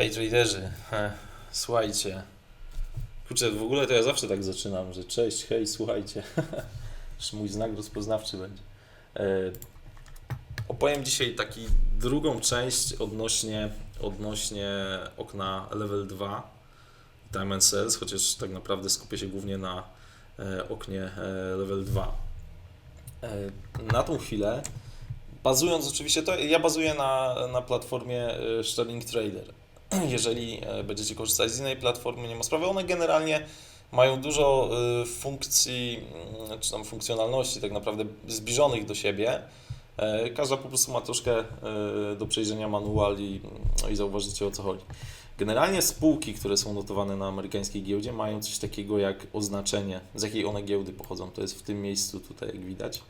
Hej traderzy, słuchajcie. Kurczę, w ogóle to ja zawsze tak zaczynam, że cześć, hej, słuchajcie. Już mój znak rozpoznawczy będzie. E, opowiem dzisiaj taki drugą część odnośnie, odnośnie okna level 2 Time and Sales, chociaż tak naprawdę skupię się głównie na e, oknie e, level 2. E, na tą chwilę, bazując oczywiście, to ja bazuję na, na platformie Sterling Trader. Jeżeli e, będziecie korzystać z innej platformy, nie ma sprawy. One generalnie mają dużo e, funkcji, mm, czy tam funkcjonalności tak naprawdę zbliżonych do siebie. E, Każda po prostu ma troszkę do przejrzenia manuali no i zauważycie o co chodzi. Generalnie spółki, które są notowane na amerykańskiej giełdzie, mają coś takiego jak oznaczenie, z jakiej one giełdy pochodzą. To jest w tym miejscu tutaj, jak widać.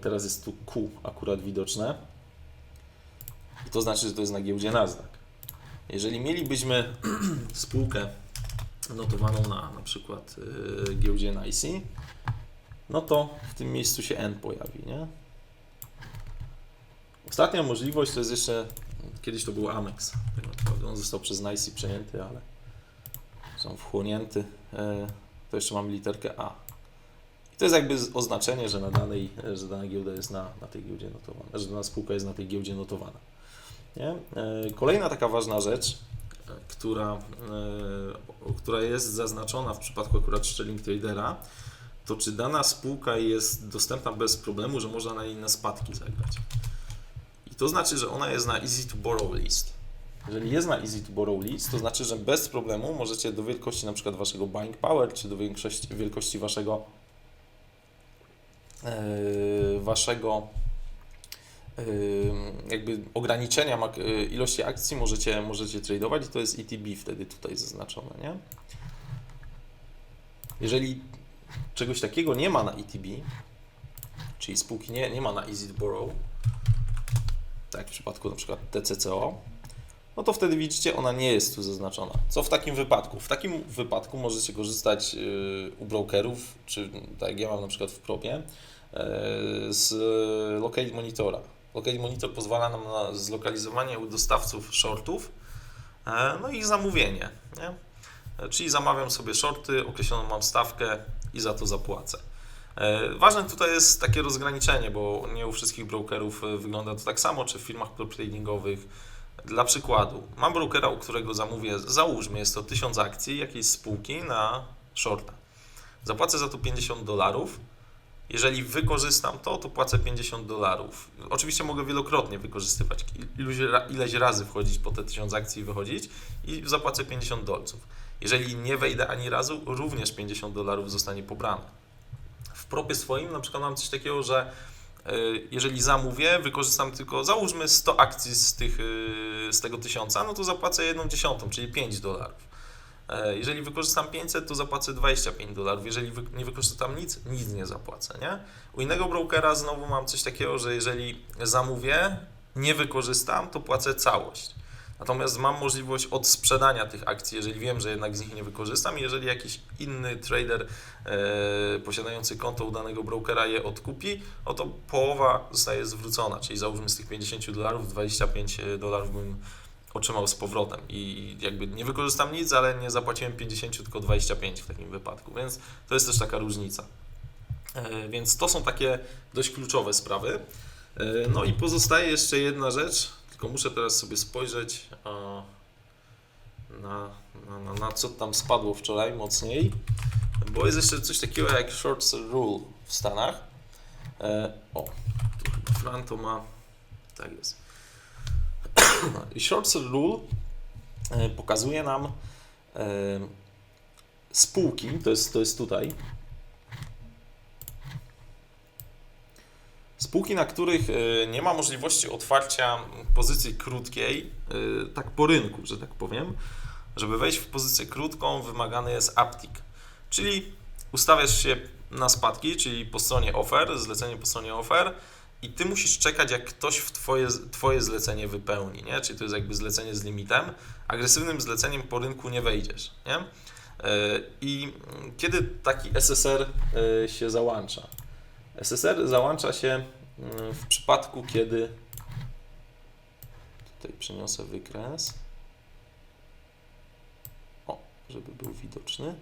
Teraz jest tu Q akurat widoczne. I to znaczy, że to jest na giełdzie Nasdaq. Jeżeli mielibyśmy spółkę notowaną na na przykład y, giełdzie NYSE, no to w tym miejscu się N pojawi, nie? Ostatnia możliwość to jest jeszcze, kiedyś to był Amex, tak. On został przez NYSE przejęty, ale są wchłonięty. E, To jeszcze mamy literkę A. I to jest jakby oznaczenie, że na danej, że dana giełda jest na, na tej giełdzie notowana, że dana spółka jest na tej giełdzie notowana. Nie? E, Kolejna taka ważna rzecz, która, e, która jest zaznaczona w przypadku akurat Sterling Tradera, to czy dana spółka jest dostępna bez problemu, że można na niej na spadki zagrać. I to znaczy, że ona jest na Easy to Borrow list. Jeżeli jest na Easy to Borrow list, to znaczy, że bez problemu możecie do wielkości na przykład waszego buying power, czy do większości, wielkości waszego e, waszego jakby ograniczenia y, ilości akcji możecie, możecie tradeować i to jest ETB wtedy tutaj zaznaczone, nie? Jeżeli czegoś takiego nie ma na ETB, czyli spółki nie, nie ma na Easy Borrow, tak w przypadku na przykład TCCO, no to wtedy widzicie, ona nie jest tu zaznaczona. Co w takim wypadku? W takim wypadku możecie korzystać y, u brokerów, czy tak jak ja mam na przykład w Propie, y, z Locate Monitora. Locate Monitor pozwala nam na zlokalizowanie u dostawców shortów, e, no i zamówienie. Nie? E, Czyli zamawiam sobie shorty, określoną mam stawkę i za to zapłacę. E, Ważne tutaj jest takie rozgraniczenie, bo nie u wszystkich brokerów wygląda to tak samo, czy w firmach prop tradingowych. Dla przykładu, mam brokera, u którego zamówię, załóżmy, jest to 1000 akcji jakiejś spółki na shorta. Zapłacę za to 50 dolarów. Jeżeli wykorzystam to, to płacę 50 dolarów. Oczywiście mogę wielokrotnie wykorzystywać, iluś, ileś razy wchodzić po te 1000 akcji i wychodzić i zapłacę 50 dolców. Jeżeli nie wejdę ani razu, również 50 dolarów zostanie pobrane. W propie swoim na przykład mam coś takiego, że y, jeżeli zamówię, wykorzystam tylko, załóżmy 100 akcji z, tych, y, z tego 1000, no to zapłacę 1 dziesiątą, czyli 5 dolarów. E, Jeżeli wykorzystam 500, to zapłacę 25 dolarów. Jeżeli nie wykorzystam nic, nic nie zapłacę, nie? U innego brokera znowu mam coś takiego, że jeżeli zamówię, nie wykorzystam, to płacę całość. Natomiast mam możliwość odsprzedania tych akcji, jeżeli wiem, że jednak z nich nie wykorzystam. Jeżeli jakiś inny trader e, posiadający konto u danego brokera je odkupi, no to połowa zostaje zwrócona, czyli załóżmy z tych 50 dolarów 25 dolarów bym otrzymał z powrotem i jakby nie wykorzystam nic, ale nie zapłaciłem 50, tylko 25 w takim wypadku, więc to jest też taka różnica. E, Więc to są takie dość kluczowe sprawy. E, No i pozostaje jeszcze jedna rzecz, tylko muszę teraz sobie spojrzeć na, na, na, na co tam spadło wczoraj mocniej, bo jest jeszcze coś takiego jak short rule w Stanach. E, O, tu Fran to ma, tak jest. Short Rule e, pokazuje nam e, spółki, to jest, to jest tutaj, spółki, na których e, nie ma możliwości otwarcia pozycji krótkiej, tak po rynku, że tak powiem. Żeby wejść w pozycję krótką, wymagany jest uptick, czyli ustawiasz się na spadki, czyli po stronie offer, zlecenie po stronie offer, i ty musisz czekać, jak ktoś w twoje, twoje zlecenie wypełni, nie? Czyli to jest jakby zlecenie z limitem. Agresywnym zleceniem po rynku nie wejdziesz, nie? E, I kiedy taki SSR e, się załącza? SSR załącza się mm, w przypadku, kiedy tutaj przeniosę wykres. żeby był widoczny.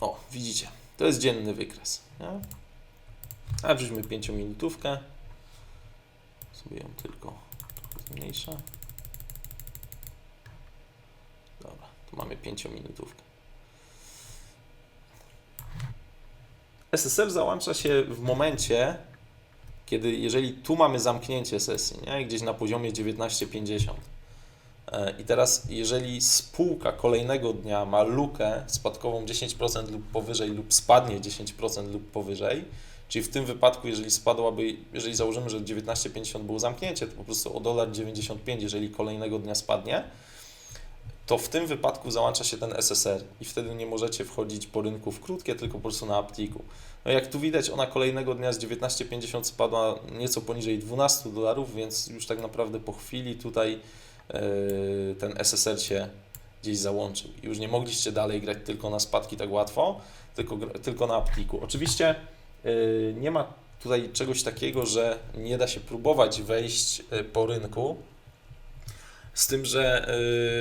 O, widzicie, to jest dzienny wykres. Nie? A wrzućmy 5 minutówkę. Sobie ją tylko trochę zmniejszę. Dobra, tu mamy 5 minutówkę. SSR załącza się w momencie, kiedy jeżeli tu mamy zamknięcie sesji, nie? gdzieś na poziomie 1950 e, i teraz jeżeli spółka kolejnego dnia ma lukę spadkową 10% lub powyżej lub spadnie 10% lub powyżej, czyli w tym wypadku jeżeli spadłaby, jeżeli założymy, że 19,50 było zamknięcie, to po prostu o dolar 95, jeżeli kolejnego dnia spadnie, to w tym wypadku załącza się ten SSR i wtedy nie możecie wchodzić po rynku w krótkie, tylko po prostu na aptiku. No jak tu widać, ona kolejnego dnia z 19,50 spadła nieco poniżej 12 dolarów, więc już tak naprawdę po chwili tutaj ten SSR się gdzieś załączył. I już nie mogliście dalej grać tylko na spadki tak łatwo, tylko, tylko na aptiku. Oczywiście yy, nie ma tutaj czegoś takiego, że nie da się próbować wejść yy, po rynku, z tym, że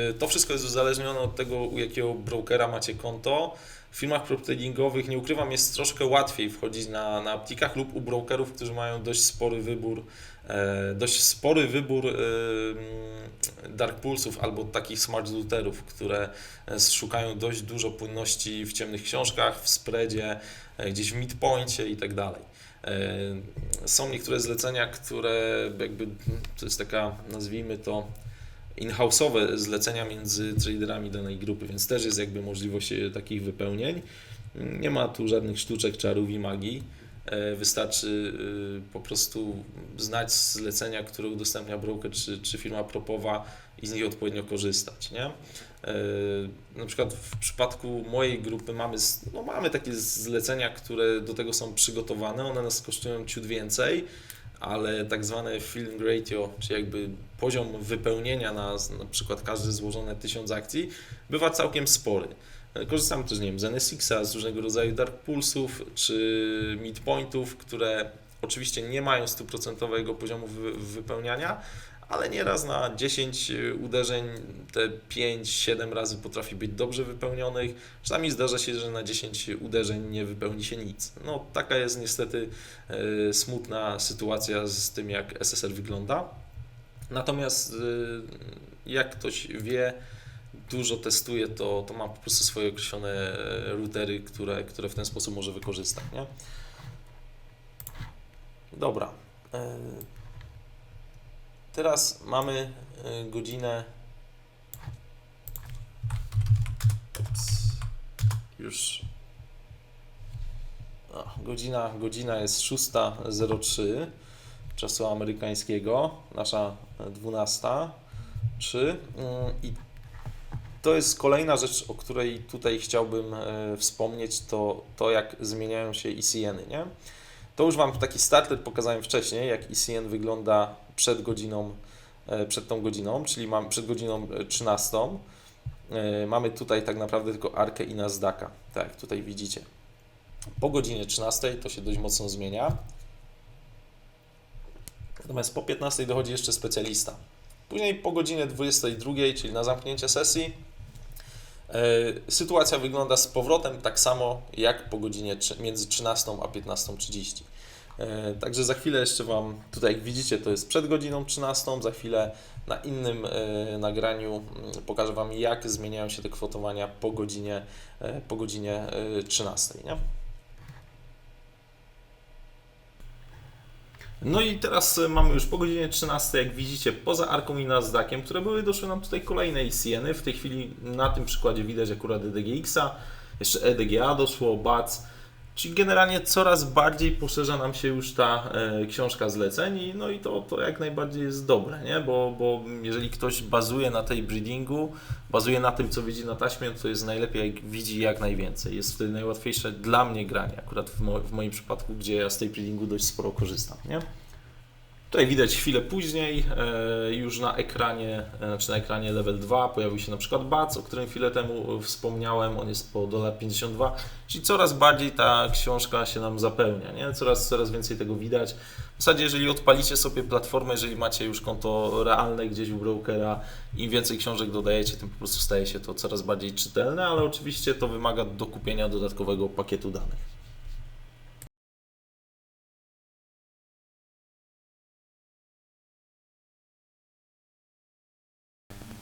y, to wszystko jest uzależnione od tego, u jakiego brokera macie konto. W firmach prop tradingowych, nie ukrywam, jest troszkę łatwiej wchodzić na, na aptikach lub u brokerów, którzy mają dość spory wybór, e, dość spory wybór y, dark pulsów albo takich smart routerów, które e, szukają dość dużo płynności w ciemnych książkach, w spreadzie, e, gdzieś w midpoincie i tak dalej. E, Są niektóre zlecenia, które jakby to jest taka, nazwijmy to, in-house'owe zlecenia między traderami danej grupy, więc też jest jakby możliwość takich wypełnień. Nie ma tu żadnych sztuczek, czarów i magii. E, Wystarczy e, po prostu znać zlecenia, które udostępnia broker czy, czy firma propowa i z nich odpowiednio korzystać. Nie? E, Na przykład w przypadku mojej grupy mamy, no mamy takie zlecenia, które do tego są przygotowane, one nas kosztują ciut więcej, ale tak zwane filling ratio, czy jakby poziom wypełnienia na na przykład każde złożone 1000 akcji bywa całkiem spory. Korzystam też, nie wiem, z NSX-a, z różnego rodzaju dark pulsów czy midpointów, które oczywiście nie mają stuprocentowego poziomu wy- wypełniania, ale nieraz na 10 uderzeń te 5-7 razy potrafi być dobrze wypełnionych. Czasami zdarza się, że na 10 uderzeń nie wypełni się nic. No taka jest niestety e, smutna sytuacja z tym, jak SSR wygląda. Natomiast e, jak ktoś wie, dużo testuje, to, to ma po prostu swoje określone e, routery, które, które w ten sposób może wykorzystać. Nie? Dobra. E, Teraz mamy e, godzinę. Już. O, godzina, godzina jest 6.03 czasu amerykańskiego, nasza 12.03 Mm, i to jest kolejna rzecz, o której tutaj chciałbym e, wspomnieć, to, to jak zmieniają się ECN-y, nie? To już Wam taki starter pokazałem wcześniej, jak ECN wygląda przed godziną, e, przed tą godziną, czyli mam przed godziną e, 13. E, Mamy tutaj tak naprawdę tylko Arkę i Nasdaqa, tak jak tutaj widzicie. Po godzinie 13 to się dość mocno zmienia. Natomiast po 15 dochodzi jeszcze specjalista. Później po godzinie 22, czyli na zamknięcie sesji, sytuacja wygląda z powrotem tak samo jak po godzinie między 13 a 15.30. E, Także za chwilę jeszcze Wam, tutaj jak widzicie, to jest przed godziną 13, za chwilę na innym e, nagraniu mm, pokażę Wam, jak zmieniają się te kwotowania po godzinie, e, po godzinie e, 13. Nie? No i teraz e, mamy już po godzinie 13, jak widzicie, poza Arką i Nasdaqiem, które były, doszły nam tutaj kolejne ICN-y. W tej chwili na tym przykładzie widać akurat EDGX-a, jeszcze EDGA doszło, BAC, czyli generalnie coraz bardziej poszerza nam się już ta e, książka zleceń i no i to, to jak najbardziej jest dobre, nie? Bo, bo jeżeli ktoś bazuje na tej breedingu, bazuje na tym, co widzi na taśmie, to jest najlepiej, jak widzi jak najwięcej. Jest wtedy najłatwiejsze dla mnie granie, akurat w, mo- w moim przypadku, gdzie ja z tej breedingu dość sporo korzystam, nie? Tutaj widać chwilę później, e, już na ekranie, e, czy na ekranie level 2 pojawił się na przykład BAC, o którym chwilę temu e, wspomniałem, on jest po $1,52, czyli coraz bardziej ta książka się nam zapełnia, nie? Coraz, coraz więcej tego widać. W zasadzie, jeżeli odpalicie sobie platformę, jeżeli macie już konto realne gdzieś u brokera, im więcej książek dodajecie, tym po prostu staje się to coraz bardziej czytelne, ale oczywiście to wymaga dokupienia dodatkowego pakietu danych.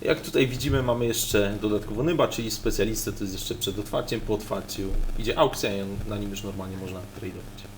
Jak tutaj widzimy, mamy jeszcze dodatkowo Nyba, czyli specjalistę, to jest jeszcze przed otwarciem, po otwarciu idzie aukcja i na nim już normalnie można tradeować.